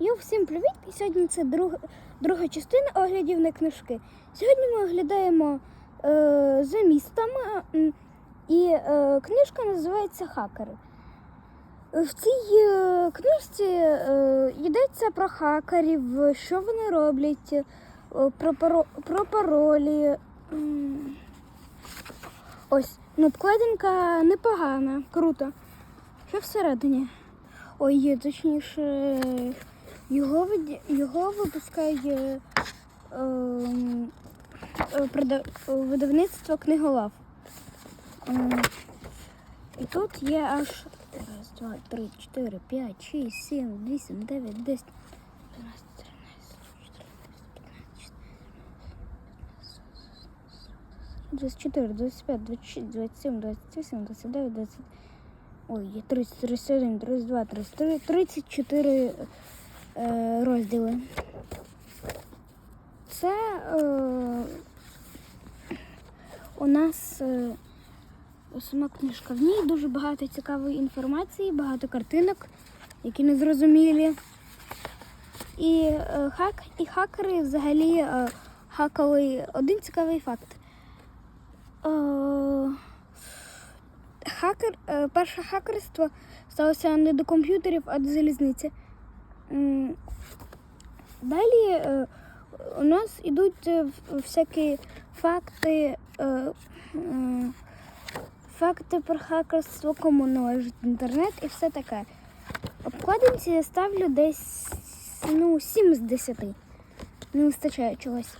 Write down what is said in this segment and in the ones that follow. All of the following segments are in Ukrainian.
Йо, всім привіт! І сьогодні це друг, друга частина оглядів на книжки. Сьогодні ми оглядаємо е, за містами, і е, книжка називається Хакери. В цій е, книжці е, йдеться про хакерів, що вони роблять, е, про, паро, про паролі. Ось, ну, обкладинка непогана, круто. Що всередині? Ой, є, точніше, його, його випускає ем, е, е, видавництво книголав. Ем, і тут є аж раз, два, три, чотири, п'ять, шість, сім, вісім, дев'ять, десять. 12, 24, 25, 26, 27, 28, 29, 20. Ой, є 30, 31, 32, 33, 34 е, розділи. Це е, у нас е, сама книжка. В ній дуже багато цікавої інформації, багато картинок, які незрозумілі. І, е, хак, і хакери взагалі е, хакали один цікавий факт. Е, хакер, е, перше хакерство сталося не до комп'ютерів, а до залізниці. Далі е, у нас йдуть е, всякі факти, е, факти про хакерство, кому належить інтернет і все таке. Обкладинці я ставлю десь ну, 7 з 10. Не вистачає чогось.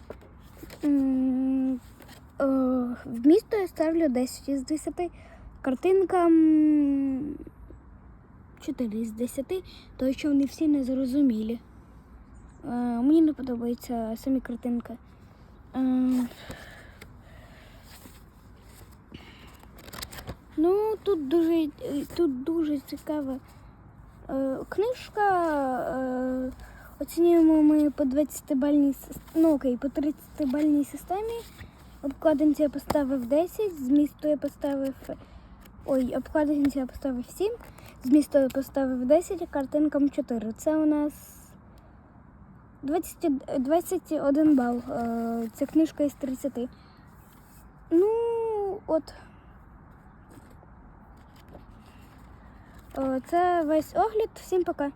В місто я ставлю 10 із 10. Картинкам 4 з 10, тому що вони всі незрозумілі. Е, Мені не подобаються самі картинки. Е, Ну, тут дуже, тут дуже цікава е, книжка. Е, оцінюємо ми по 20-бальній сис- ну окей, по 30-бальній системі. Обкладинці я поставив 10, змісту я поставив. Ой, обкладинці я поставив 7, змісту я поставив 10, а картинкам 4. Це у нас 20, 21 бал. Це книжка із 30. Ну, от. Е, Це весь огляд. Всім пока.